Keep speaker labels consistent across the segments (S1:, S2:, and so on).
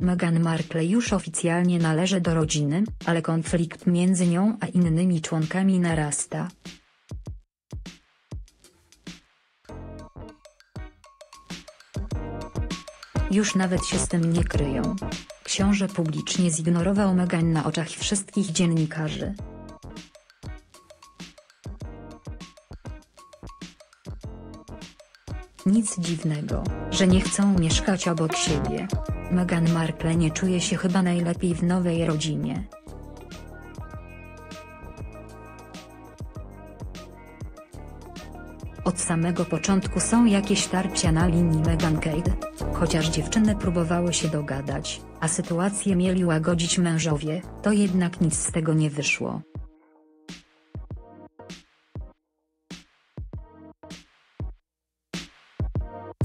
S1: Meghan Markle już oficjalnie należy do rodziny, ale konflikt między nią a innymi członkami narasta. Już nawet się z tym nie kryją. Książę publicznie zignorował Meghan na oczach wszystkich dziennikarzy. Nic dziwnego, że nie chcą mieszkać obok siebie. Meghan Markle nie czuje się chyba najlepiej w nowej rodzinie. Od samego początku są jakieś tarcia na linii Meghan Kate. Chociaż dziewczyny próbowały się dogadać, a sytuację mieli łagodzić mężowie, to jednak nic z tego nie wyszło.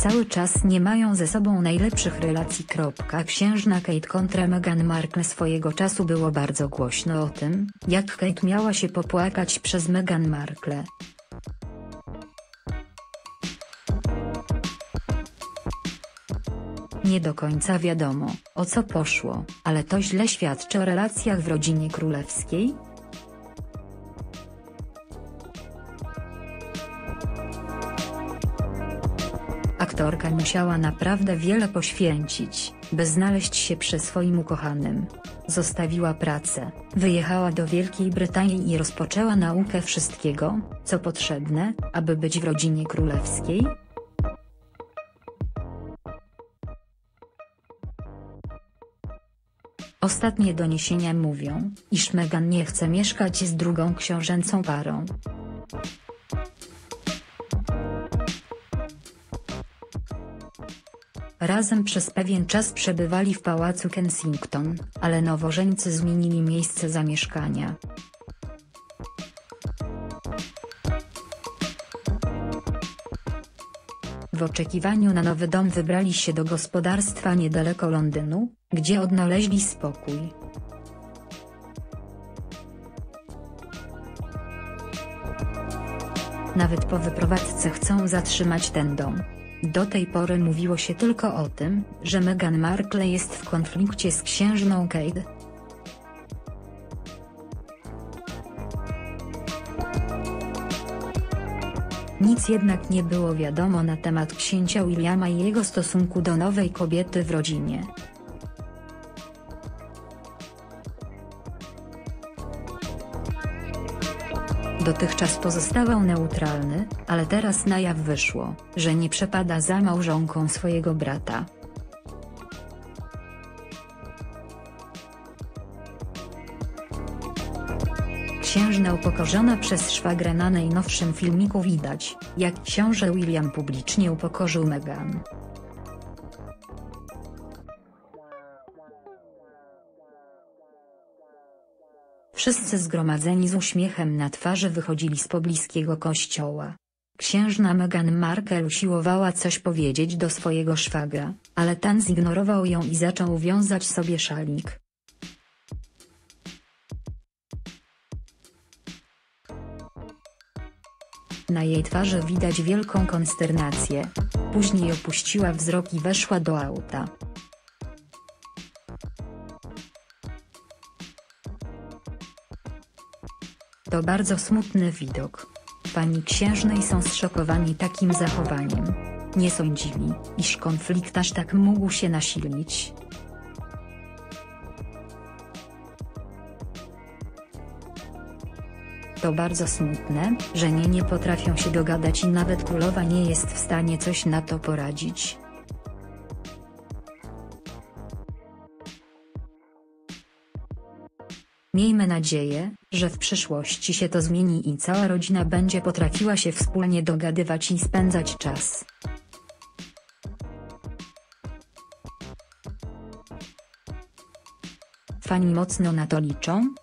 S1: Cały czas nie mają ze sobą najlepszych relacji. Księżna Kate kontra Meghan Markle swojego czasu było bardzo głośno o tym, jak Kate miała się popłakać przez Meghan Markle. Nie do końca wiadomo, o co poszło, ale to źle świadczy o relacjach w rodzinie królewskiej, Aktorka musiała naprawdę wiele poświęcić, by znaleźć się przy swoim ukochanym. Zostawiła pracę, wyjechała do Wielkiej Brytanii i rozpoczęła naukę wszystkiego, co potrzebne, aby być w rodzinie królewskiej, Ostatnie doniesienia mówią, iż Meghan nie chce mieszkać z drugą książęcą parą. Razem przez pewien czas przebywali w pałacu Kensington, ale nowożeńcy zmienili miejsce zamieszkania. W oczekiwaniu na nowy dom wybrali się do gospodarstwa niedaleko Londynu, gdzie odnaleźli spokój. Nawet po wyprowadzce chcą zatrzymać ten dom. Do tej pory mówiło się tylko o tym, że Meghan Markle jest w konflikcie z księżną Kate. Nic jednak nie było wiadomo na temat księcia Williama i jego stosunku do nowej kobiety w rodzinie. Dotychczas pozostawał neutralny, ale teraz na jaw wyszło, że nie przepada za małżonką swojego brata. Księżna upokorzona przez szwagra na najnowszym filmiku widać, jak książę William publicznie upokorzył Meghan. Wszyscy zgromadzeni z uśmiechem na twarzy wychodzili z pobliskiego kościoła. Księżna Meghan Markle usiłowała coś powiedzieć do swojego szwagra, ale ten zignorował ją i zaczął wiązać sobie szalik. Na jej twarzy widać wielką konsternację. Później opuściła wzrok i weszła do auta. To bardzo smutny widok. Pani księżnej są zszokowani takim zachowaniem. Nie sądzili, iż konflikt aż tak mógł się nasilić. To bardzo smutne, że nie nie potrafią się dogadać i nawet królowa nie jest w stanie coś na to poradzić. Miejmy nadzieję, że w przyszłości się to zmieni i cała rodzina będzie potrafiła się wspólnie dogadywać i spędzać czas. Fani mocno na to liczą,